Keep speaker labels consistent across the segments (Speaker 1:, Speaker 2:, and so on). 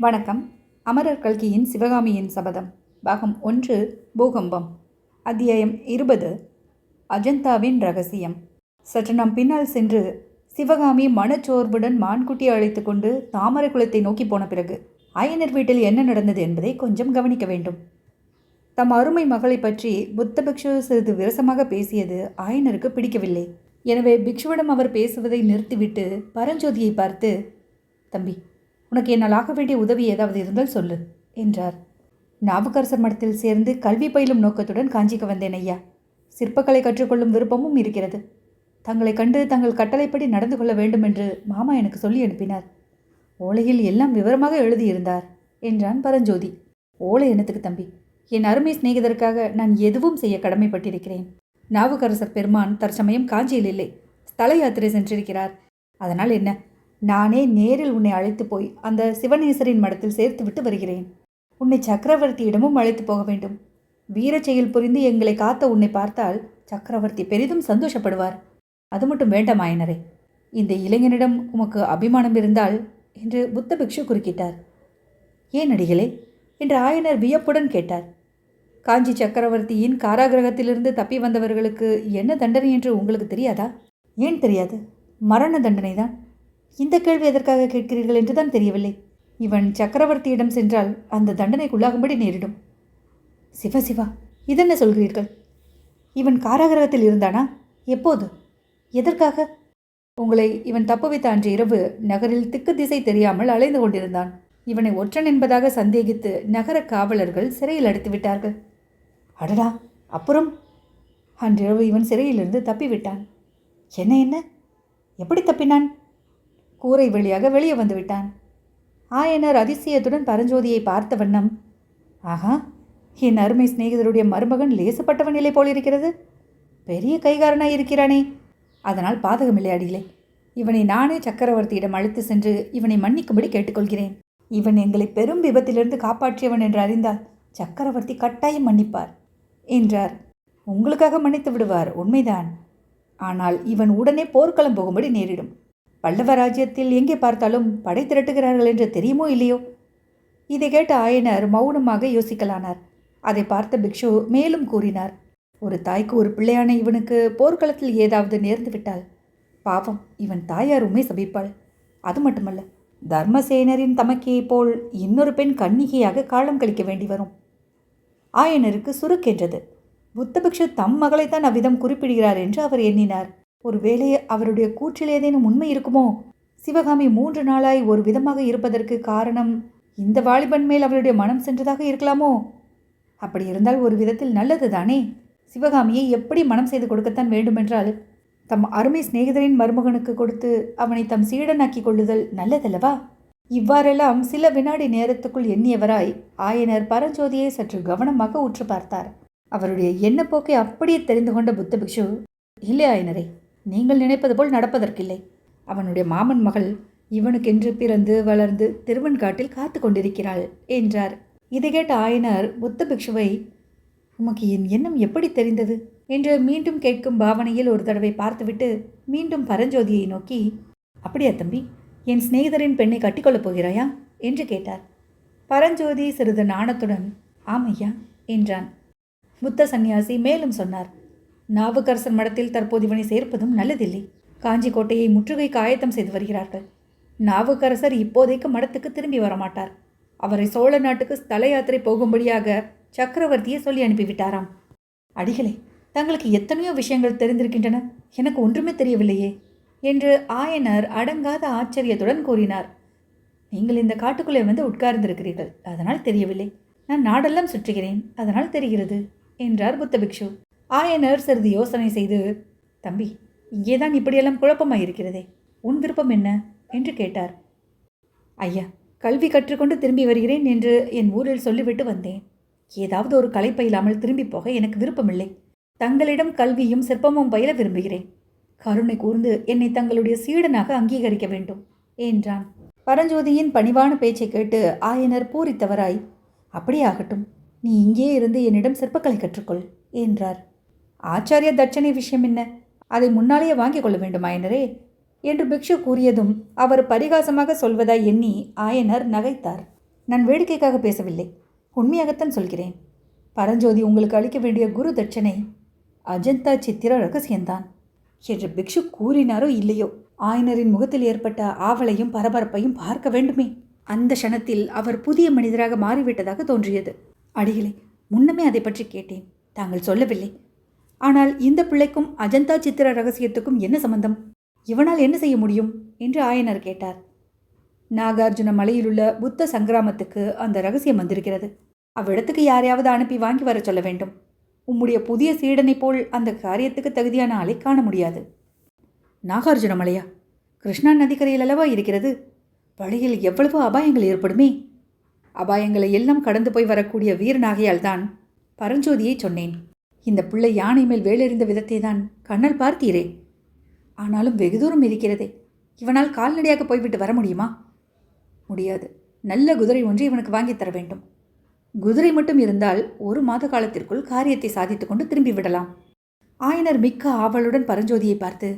Speaker 1: வணக்கம். அமரர் கல்கியின் சிவகாமியின் சபதம் பாகம் ஒன்று பூகம்பம். அத்தியாயம் இருபது அஜந்தாவின் ரகசியம். சற்று நாம் பின்னால் சென்று சிவகாமி மனச்சோர்வுடன் மான்குட்டியை அழைத்து கொண்டு தாமரை குளத்தை நோக்கி போன பிறகு ஆயனர் வீட்டில் என்ன நடந்தது என்பதை கொஞ்சம் கவனிக்க வேண்டும். தம் அருமை மகளை பற்றி புத்த பிக்ஷு சிறிது விரசமாக பேசியது ஆயனருக்கு பிடிக்கவில்லை. எனவே பிக்ஷுவிடம் அவர் பேசுவதை நிறுத்திவிட்டு பரஞ்சோதியை பார்த்து தம்பி உனக்கு என்னால் ஆக வேண்டிய உதவி ஏதாவது இருந்தால் சொல்லு என்றார். நாவுக்கரசர் மடத்தில் சேர்ந்து கல்வி பயிலும் நோக்கத்துடன் காஞ்சிக்கு வந்தேன் ஐயா. சிற்பக்கலை கற்றுக்கொள்ளும் விருப்பமும் இருக்கிறது. தங்களை கண்டு தங்கள் கட்டளைப்படி நடந்து கொள்ள வேண்டும் என்று மாமா எனக்கு சொல்லி அனுப்பினார். ஓலையில் எல்லாம் விவரமாக எழுதியிருந்தார் என்றான் பரஞ்சோதி. ஓலை எனத்துக்கு தம்பி? என் அருமை சிநேகிதருக்காக நான் எதுவும் செய்ய கடமைப்பட்டிருக்கிறேன். நாவுக்கரசர் பெருமான் தற்சமயம் காஞ்சியில் இல்லை. ஸ்தல யாத்திரை சென்றிருக்கிறார். அதனால் என்ன? நானே நேரில் உன்னை அழைத்து போய் அந்த சிவநேசரின் மடத்தில் சேர்த்து விட்டு வருகிறேன். உன்னை சக்கரவர்த்தியிடமும் அழைத்து போக வேண்டும். வீரச் செயல் புரிந்து எங்களை காத்த உன்னை பார்த்தால் சக்கரவர்த்தி பெரிதும் சந்தோஷப்படுவார். அது மட்டும் வேண்டாம் ஆயனரே இந்த இளைஞனிடம் உமக்கு அபிமானம் இருந்தால் என்று புத்த பிக்ஷு குறுக்கிட்டார். ஏன் அடிகளே? என்று ஆயனர் வியப்புடன் கேட்டார். காஞ்சி சக்கரவர்த்தியின் காராகிரகத்திலிருந்து தப்பி வந்தவர்களுக்கு என்ன தண்டனை என்று உங்களுக்கு தெரியாதா? ஏன் தெரியாது? மரண தண்டனை தான் இந்த கேள்வி எதற்காக கேட்கிறீர்கள் என்றுதான் தெரியவில்லை. இவன் சக்கரவர்த்தியிடம் சென்றால் அந்த தண்டனைக்குள்ளாகும்படி நேரிடும். சிவ சிவா இதென்ன சொல்கிறீர்கள்? இவன் காராகிரகத்தில் இருந்தானா? எப்போது? எதற்காக? உங்களை இவன் தப்பு வைத்த அன்று இரவு நகரில் திக்கு திசை தெரியாமல் அலைந்து கொண்டிருந்தான். இவனை ஒற்றன் என்பதாக சந்தேகித்து நகர காவலர்கள் சிறையில் அடைத்து விட்டார்கள். அடடா அப்புறம்? அன்றிரவு இவன் சிறையிலிருந்து தப்பிவிட்டான். என்ன என்ன? எப்படி தப்பினான்? கூரை வழியாக வெளியே வந்துவிட்டான். ஆயனர் அதிசயத்துடன் பரஞ்சோதியை பார்த்த வண்ணம் ஆஹா என் அருமை சிநேகிதருடைய மருமகன் லேசப்பட்டவன் நிலை போலிருக்கிறது. பெரிய கைகாரனாக இருக்கிறானே. அதனால் பாதகமில்லை அடியிலே இவனை நானே சக்கரவர்த்தியிடம் அழைத்து சென்று இவனை மன்னிக்கும்படி கேட்டுக்கொள்கிறேன். இவன் எங்களை பெரும் விபத்திலிருந்து காப்பாற்றியவன் என்று அறிந்தால் சக்கரவர்த்தி கட்டாயம் மன்னிப்பார் என்றார். உங்களுக்காக மன்னித்து விடுவார் உண்மைதான். ஆனால் இவன் உடனே போர்க்களம் போகும்படி நேரிடும். பல்லவ ராஜ்யத்தில் எங்கே பார்த்தாலும் படை திரட்டுகிறார்கள் என்று தெரியுமோ இல்லையோ? இதை கேட்ட ஆயனர் மௌனமாக யோசிக்கலானார். அதை பார்த்த பிக்ஷு மேலும் கூறினார். ஒரு தாய்க்கு ஒரு பிள்ளையான இவனுக்கு போர்க்களத்தில் ஏதாவது நேர்ந்து விட்டால் பாவம் இவன் தாயார் சபிப்பாள். அது மட்டுமல்ல தர்மசேனரின் தமக்கியைப் போல் இன்னொரு பெண் கன்னிகையாக காலம் கழிக்க வேண்டி வரும். ஆயனருக்கு சுருக்கென்றது. புத்தபிக்ஷு தம் மகளைத்தான் அவ்விதம் குறிப்பிடுகிறார் என்று அவர் எண்ணினார். ஒருவேளை அவருடைய கூற்றில் ஏதேனும் உண்மை இருக்குமோ? சிவகாமி மூன்று நாளாய் ஒரு விதமாக இருப்பதற்கு காரணம் இந்த வாலிபன் மேல் அவளுடைய மனம் சென்றதாக இருக்கலாமோ? அப்படி இருந்தால் ஒரு விதத்தில் நல்லது தானே? சிவகாமியை எப்படி மனம் செய்து கொடுக்கத்தான் வேண்டுமென்றால் தம் அருமை சிநேகிதரின் மருமகனுக்கு கொடுத்து அவனை தம் சீடனாக்கி கொள்ளுதல் நல்லதல்லவா? இவ்வாறெல்லாம் சில வினாடி நேரத்துக்குள் எண்ணியவராய் ஆயனர் பரஞ்சோதியை சற்று கவனமாக உற்று பார்த்தார். அவருடைய எண்ணப்போக்கை அப்படியே தெரிந்து கொண்ட புத்த பிக்ஷு இல்லை ஆயனரே நீங்கள் நினைப்பது போல் நடப்பதற்கில்லை. அவனுடைய மாமன் மகள் இவனுக்கென்று பிறந்து வளர்ந்து திருவன்காட்டில் காத்து கொண்டிருக்கிறாள் என்றார். இதை கேட்ட ஆயனர் புத்த பிக்ஷுவை உமக்கு என் எண்ணம் எப்படி தெரிந்தது? என்று மீண்டும் கேட்கும் பாவனையில் ஒரு தடவை பார்த்துவிட்டு மீண்டும் பரஞ்சோதியை நோக்கி அப்படியா தம்பி என் சிநேகிதரின் பெண்ணை கட்டிக்கொள்ளப் போகிறாயா? என்று கேட்டார். பரஞ்சோதி சிறிது நாணத்துடன் ஆமையா என்றான். புத்த சந்நியாசி மேலும் சொன்னார் நாவுக்கரசர் மடத்தில் தற்போது இவனை சேர்ப்பதும் நல்லதில்லை. காஞ்சி கோட்டையை முற்றுகை காயத்தம் செய்து வருகிறார்கள். நாவுக்கரசர் இப்போதைக்கு மடத்துக்கு திரும்பி வரமாட்டார். அவரை சோழ நாட்டுக்கு ஸ்தல யாத்திரை போகும்படியாக சக்கரவர்த்தியை சொல்லி அனுப்பிவிட்டாராம். அடிகளே தங்களுக்கு எத்தனையோ விஷயங்கள் தெரிந்திருக்கின்றன. எனக்கு ஒன்றுமே தெரியவில்லையே என்று ஆயனர் அடங்காத ஆச்சரியத்துடன் கூறினார். நீங்கள் இந்த காட்டுக்குள்ளே வந்து உட்கார்ந்திருக்கிறீர்கள். அதனால் தெரியவில்லை. நான் நாடெல்லாம் சுற்றுகிறேன். அதனால் தெரிகிறது என்றார் புத்த பிக்ஷு ஆயனர் சிறிது யோசனை செய்து தம்பி இங்கேதான் இப்படியெல்லாம் குழப்பமாக இருக்கிறதே உன் விருப்பம் என்ன? என்று கேட்டார். ஐயா கல்வி கற்றுக்கொண்டு திரும்பி வருகிறேன் என்று என் ஊரில் சொல்லிவிட்டு வந்தேன். ஏதாவது ஒரு கலை பயிலாமல் திரும்பி போக எனக்கு விருப்பமில்லை. தங்களிடம் கல்வியும் சிற்பமும் பயில விரும்புகிறேன். கருணை கூர்ந்து என்னை தங்களுடைய சீடனாக அங்கீகரிக்க வேண்டும் என்றான். பரஞ்சோதியின் பணிவான பேச்சை கேட்டு ஆயனர் பூரித்தவராய் அப்படியே ஆகட்டும் நீ இங்கே இருந்து என்னிடம் சிற்பக்கலை கற்றுக்கொள் என்றார். ஆச்சாரிய தட்சணை விஷயம் என்ன? அதை முன்னாலேயே வாங்கிக் கொள்ள வேண்டும் ஆயனரே என்று பிக்ஷு கூறியதும் அவர் பரிகாசமாக சொல்வதாய் எண்ணி ஆயனர் நகைத்தார். நான் வேடிக்கைக்காக பேசவில்லை. உண்மையாகத்தான் சொல்கிறேன். பரஞ்சோதி உங்களுக்கு அளிக்க வேண்டிய குரு தட்சணை அஜந்தா சித்திர ரகசியம்தான். என்று பிக்ஷு கூறினாரோ இல்லையோ? ஆயனரின் முகத்தில் ஏற்பட்ட ஆவலையும் பரபரப்பையும் பார்க்க வேண்டுமே? அந்த க்ஷணத்தில் அவர் புதிய மனிதராக மாறிவிட்டதாக தோன்றியது. அடிகளே முன்னமே அதை பற்றி கேட்டேன். தாங்கள் சொல்லவில்லை. ஆனால் இந்த பிள்ளைக்கும் அஜந்தா சித்திர ரகசியத்துக்கும் என்ன சம்பந்தம்? இவனால் என்ன செய்ய முடியும்? என்று ஆயனர் கேட்டார். நாகார்ஜுன மலையிலுள்ள புத்த சங்கிராமத்துக்கு அந்த ரகசியம் வந்திருக்கிறது. அவ்விடத்துக்கு யாரையாவது அனுப்பி வாங்கி வர சொல்ல வேண்டும். உம்முடைய புதிய சீடனைப் போல் அந்த காரியத்துக்கு தகுதியான ஆளை காண முடியாது. நாகார்ஜுன மலையா? கிருஷ்ணா நதிக்கரையில் அல்லவா இருக்கிறது? வழியில் எவ்வளவு அபாயங்கள் ஏற்படுமே? அபாயங்களை எல்லாம் கடந்து போய் வரக்கூடிய வீரனாகையால் தான் பரஞ்சோதியை சொன்னேன். இந்த பிள்ளை யானை மேல் வேலெறிந்த விதத்தை தான் கண்ணல் பார்த்தீரே. ஆனாலும் வெகு தூரம் இருக்கிறதே இவனால் கால்நடையாக போய்விட்டு வர முடியுமா? முடியாது. நல்ல குதிரை ஒன்று இவனுக்கு வாங்கித் தர வேண்டும். குதிரை மட்டும் இருந்தால் ஒரு மாத காலத்திற்குள் காரியத்தை சாதித்துக் கொண்டு திரும்பி விடலாம். ஆயனர் மிக்க ஆவலுடன் பரஞ்சோதியை பார்த்து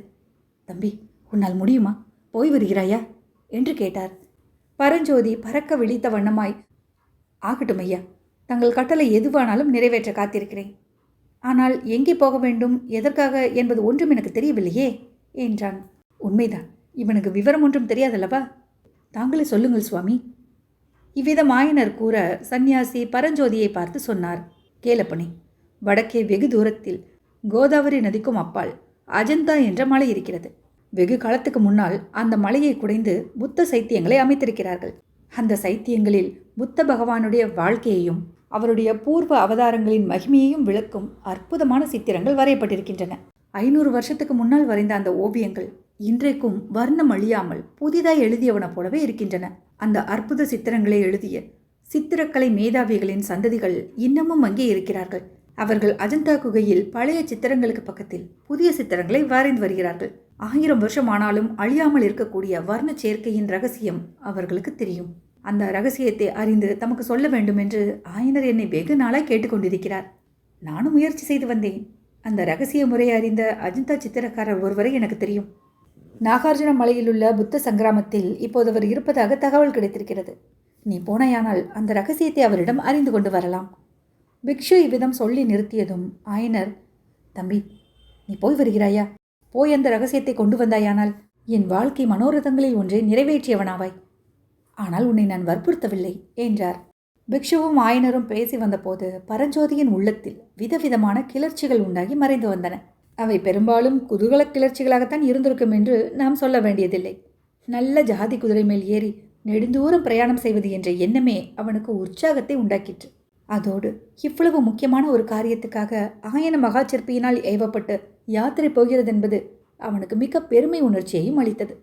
Speaker 1: தம்பி உன்னால் முடியுமா? போய் வருகிறாயா? என்று கேட்டார். பரஞ்சோதி பறக்க விழித்த வண்ணமாய் ஆகட்டும் ஐயா தங்கள் கட்டளை எதுவானாலும் நிறைவேற்ற காத்திருக்கிறேன். ஆனால் எங்கே போக வேண்டும் எதற்காக என்பது ஒன்றும் எனக்கு தெரியவில்லையே என்றான். உண்மைதான் இவனுக்கு விவரம் ஒன்றும் தெரியாதல்லவா? தாங்களே சொல்லுங்கள் சுவாமி. இவ்விதம் ஆயனர் கூற சந்நியாசி பரஞ்சோதியை பார்த்து சொன்னார். கேலப்பனி வடக்கே வெகு தூரத்தில் கோதாவரி நதிக்கும் அப்பால் அஜந்தா என்ற மலை இருக்கிறது. வெகு காலத்துக்கு முன்னால் அந்த மலையை குடைந்து புத்த சைத்தியங்களை அமைத்திருக்கிறார்கள். அந்த சைத்தியங்களில் புத்த பகவானுடைய வாழ்க்கையையும் அவருடைய பூர்வ அவதாரங்களின் மகிமையையும் விளக்கும் அற்புதமான சித்திரங்கள் வரையப்பட்டிருக்கின்றன. ஐநூறு வருஷத்துக்கு முன்னால் வரைந்த அந்த ஓவியங்கள் இன்றைக்கும் வர்ணம் அழியாமல் புதிதாய் எழுதியவன போலவே இருக்கின்றன. அந்த அற்புத சித்திரங்களை எழுதிய சித்திரக்கலை மேதாவிகளின் சந்ததிகள் இன்னமும் அங்கே இருக்கிறார்கள். அவர்கள் அஜந்தா குகையில் பழைய சித்திரங்களுக்கு பக்கத்தில் புதிய சித்திரங்களை வரைந்து வருகிறார்கள். ஆயிரம் வருஷம் ஆனாலும் அழியாமல் இருக்கக்கூடிய வர்ண சேர்க்கையின் ரகசியம் அவர்களுக்கு தெரியும். அந்த ரகசியத்தை அறிந்து தமக்கு சொல்ல வேண்டும் என்று ஆயனர் என்னை வெகு நாளாய் கேட்டுக்கொண்டிருக்கிறார். நானும் முயற்சி செய்து வந்தேன். அந்த ரகசிய முறையை அறிந்த அஜந்தா சித்திரக்காரர் ஒருவரை எனக்கு தெரியும். நாகார்ஜுன மலையில் உள்ள புத்த சங்கிராமத்தில் இப்போது அவர் இருப்பதாக தகவல் கிடைத்திருக்கிறது. நீ போனாயானால் அந்த ரகசியத்தை அவரிடம் அறிந்து கொண்டு வரலாம். பிக்ஷு இவ்விதம் சொல்லி நிறுத்தியதும் ஆயனர் தம்பி நீ போய் வருகிறாயா? போய் அந்த ரகசியத்தை கொண்டு வந்தாயானால் என் வாழ்க்கை மனோரதங்களில் ஒன்றை நிறைவேற்றியவனாவாய். ஆனால் உன்னை நான் வற்புறுத்தவில்லை என்றார். பிக்ஷுவும் ஆயனரும் பேசி வந்தபோது பரஞ்சோதியின் உள்ளத்தில் விதவிதமான கிளர்ச்சிகள் உண்டாகி மறைந்து வந்தன. அவை பெரும்பாலும் குதூகல கிளர்ச்சிகளாகத்தான் இருந்திருக்கும் என்று நாம் சொல்ல வேண்டியதில்லை. நல்ல ஜாதி குதிரை மேல் ஏறி நெடுந்தூரம் பிரயாணம் செய்வது என்ற எண்ணமே அவனுக்கு உற்சாகத்தை உண்டாக்கிற்று. அதோடு இவ்வளவு முக்கியமான ஒரு காரியத்துக்காக ஆயன மகாச்சிற்பியினால் ஏவப்பட்டு யாத்திரை போகிறது என்பது அவனுக்கு மிக பெருமை உணர்ச்சியையும் அளித்தது.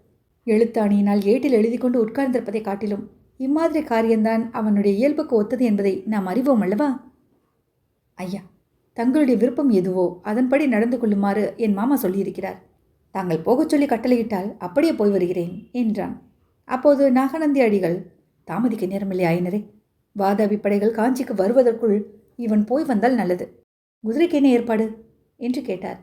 Speaker 1: எழுத்தாணியினால் ஏட்டில் எழுதி கொண்டு உட்கார்ந்திருப்பதை காட்டிலும் இம்மாதிரி காரியம்தான் அவனுடைய இயல்புக்கு ஒத்தது என்பதை நாம் அறிவோம் அல்லவா? ஐயா தங்களுடைய விருப்பம் எதுவோ அதன்படி நடந்து கொள்ளுமாறு என் மாமா சொல்லியிருக்கிறார். தாங்கள் போகச் சொல்லி கட்டளையிட்டால் அப்படியே போய் வருகிறேன் என்றான். அப்போது நாகநந்தி அடிகள் தாமதிக்க நேரமில்லை ஆயினரே. வாதாபி படைகள் காஞ்சிக்கு வருவதற்குள் இவன் போய் வந்தால் நல்லது. குதிரைக்கு என்ன ஏற்பாடு? என்று கேட்டார்.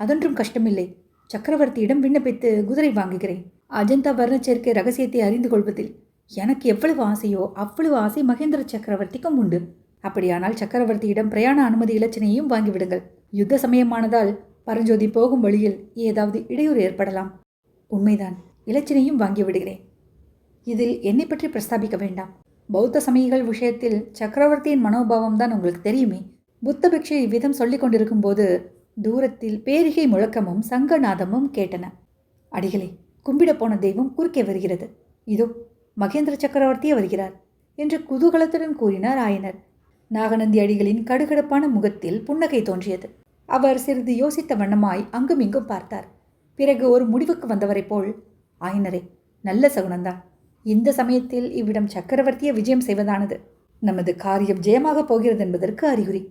Speaker 1: அதொன்றும் கஷ்டமில்லை. சக்கரவர்த்தியிடம் விண்ணப்பித்து குதிரை வாங்குகிறேன். அஜந்தா வர்ணச்சேர்க்கை ரகசியத்தை அறிந்து கொள்வதில் எனக்கு எவ்வளவு ஆசையோ அவ்வளவு ஆசை மகேந்திர சக்கரவர்த்திக்கும் உண்டு. அப்படியானால் சக்கரவர்த்தியிடம் பிரயாண அனுமதி இலச்சினையும் வாங்கிவிடுங்கள். யுத்த சமயமானதால் பரஞ்சோதி போகும் வழியில் ஏதாவது இடையூறு ஏற்படலாம். உண்மைதான். இலச்சினையும் வாங்கிவிடுகிறேன். இதில் என்னை பற்றி பிரஸ்தாபிக்க வேண்டாம். பௌத்த சமயிகள் விஷயத்தில் சக்கரவர்த்தியின் மனோபாவம் தான் உங்களுக்கு தெரியுமே. புத்த பிக்ஷு இவ்விதம் சொல்லிக் கொண்டிருக்கும் போது தூரத்தில் பேரிகை முழக்கமும் சங்கநாதமும் கேட்டன. அடிகளே கும்பிட போன தெய்வம் குறுக்கே வருகிறது. இதோ மகேந்திர சக்கரவர்த்தியே வருகிறார் என்று குதூகலத்துடன் கூறினார் ஆயனர். நாகநந்தி அடிகளின் கடுகடுப்பான முகத்தில் புன்னகை தோன்றியது. அவர் சிறிது யோசித்த வண்ணமாய் அங்கும் இங்கும் பார்த்தார். பிறகு ஒரு முடிவுக்கு வந்தவரைப் போல் ஆயனரே நல்ல சகுனந்தான். இந்த சமயத்தில் இவ்விடம் சக்கரவர்த்தியை விஜயம் செய்வதானது? நமது காரியம் ஜெயமாக போகிறது என்பதற்கு அறிகுறி.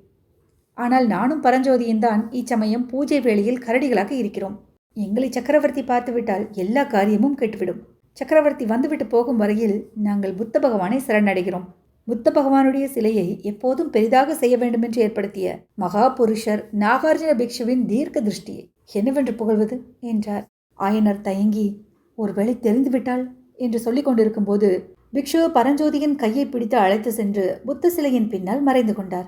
Speaker 1: ஆனால் நானும் பரஞ்சோதியும் தான் இச்சமயம் பூஜை வேளையில் கரடிகளாக இருக்கிறோம். எங்களை சக்கரவர்த்தி பார்த்துவிட்டால் எல்லா காரியமும் கெட்டுவிடும். சக்கரவர்த்தி வந்துவிட்டு போகும் வரையில் நாங்கள் புத்த பகவானை சரணடைகிறோம். புத்த பகவானுடைய சிலையை எப்போதும் பெரிதாக செய்ய வேண்டுமென்று ஏற்படுத்திய மகா புருஷர் நாகார்ஜுன பிக்ஷுவின் தீர்க்க திருஷ்டியை என்னவென்று புகழ்வது? என்றார். ஆயனர் தயங்கி ஒருவேளை தெரிந்துவிட்டால்? என்று சொல்லிக் கொண்டிருக்கும் போது பிக்ஷு பரஞ்சோதியின் கையை பிடித்து அழைத்து சென்று புத்த சிலையின் பின்னால் மறைந்து கொண்டார்.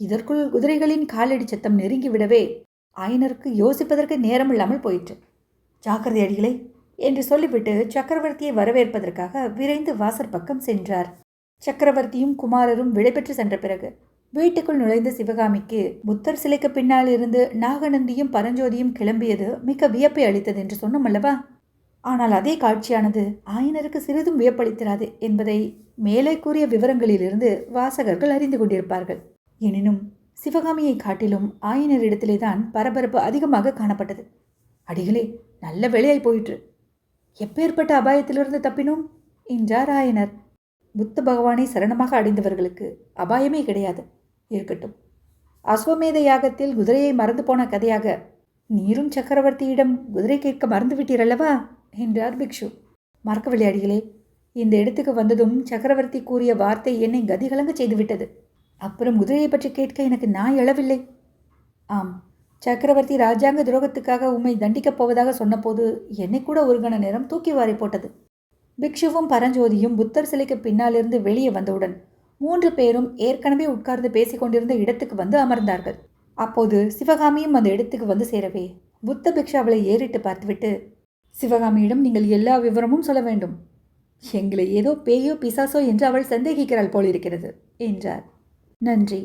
Speaker 1: இதற்குள் குதிரைகளின் காலடி சத்தம் நெருங்கிவிடவே ஆயனருக்கு யோசிப்பதற்கு நேரமில்லாமல் போயிற்று. ஜாக்கிரதை அடிகளை என்று சொல்லிவிட்டு சக்கரவர்த்தியை வரவேற்பதற்காக விரைந்து வாசற்பக்கம் சென்றார். சக்கரவர்த்தியும் குமாரரும் விடைபெற்று சென்ற பிறகு வீட்டுக்குள் நுழைந்த சிவகாமிக்கு புத்தர் சிலைக்கு பின்னால் இருந்து நாகநந்தியும் பரஞ்சோதியும் கிளம்பியது மிக்க வியப்பை அளித்தது என்று சொன்னோம் அல்லவா? ஆனால் அதே காட்சியானது ஆயனருக்கு சிறிதும் வியப்பளித்திராது என்பதை மேலே கூறிய விவரங்களிலிருந்து வாசகர்கள் அறிந்து கொண்டிருப்பார்கள். எனினும் சிவகாமியை காட்டிலும் ஆயனரிடத்திலே தான் பரபரப்பு அதிகமாக காணப்பட்டது. அடிகளே நல்ல வேலையாய் போயிற்று. எப்பேற்பட்ட அபாயத்திலிருந்து தப்பினோம்? என்றார் ஆயனர். புத்த பகவானை சரணமாக அடைந்தவர்களுக்கு அபாயமே கிடையாது. இருக்கட்டும். அஸ்வமேத யாகத்தில் குதிரையை மறந்து போன கதையாக நீரும் சக்கரவர்த்தியிடம் குதிரை கேட்க மறந்து விட்டீரல்லவா? என்றார் பிக்ஷு. மறக்கவில்லை அடிகளே. இந்த இடத்துக்கு வந்ததும் சக்கரவர்த்தி கூறிய வார்த்தை என்னை கதிகலங்க செய்துவிட்டது அப்புறம் குதிரையை பற்றி கேட்க எனக்கு நான் எழவில்லை. ஆம் சக்கரவர்த்தி ராஜாங்க துரோகத்துக்காக உம்மை தண்டிக்கப் போவதாக சொன்னபோது என்னை கூட ஒரு கண நேரம் தூக்கி வாரி போட்டது. பிக்ஷுவும் பரஞ்சோதியும் புத்தர் சிலைக்கு பின்னாலிருந்து வெளியே வந்தவுடன் மூன்று பேரும் ஏற்கனவே உட்கார்ந்து பேசிக் கொண்டிருந்த இடத்துக்கு வந்து அமர்ந்தார்கள். அப்போது சிவகாமியும் அந்த இடத்துக்கு வந்து சேரவே புத்த பிக்ஷு அவளை ஏறிட்டு பார்த்துவிட்டு சிவகாமியிடம் நீங்கள் எல்லா விவரமும் சொல்ல வேண்டும். எங்களை ஏதோ பேயோ பிசாசோ என்று அவள் சந்தேகிக்கிறாள் போலிருக்கிறது என்றார். நன்றி.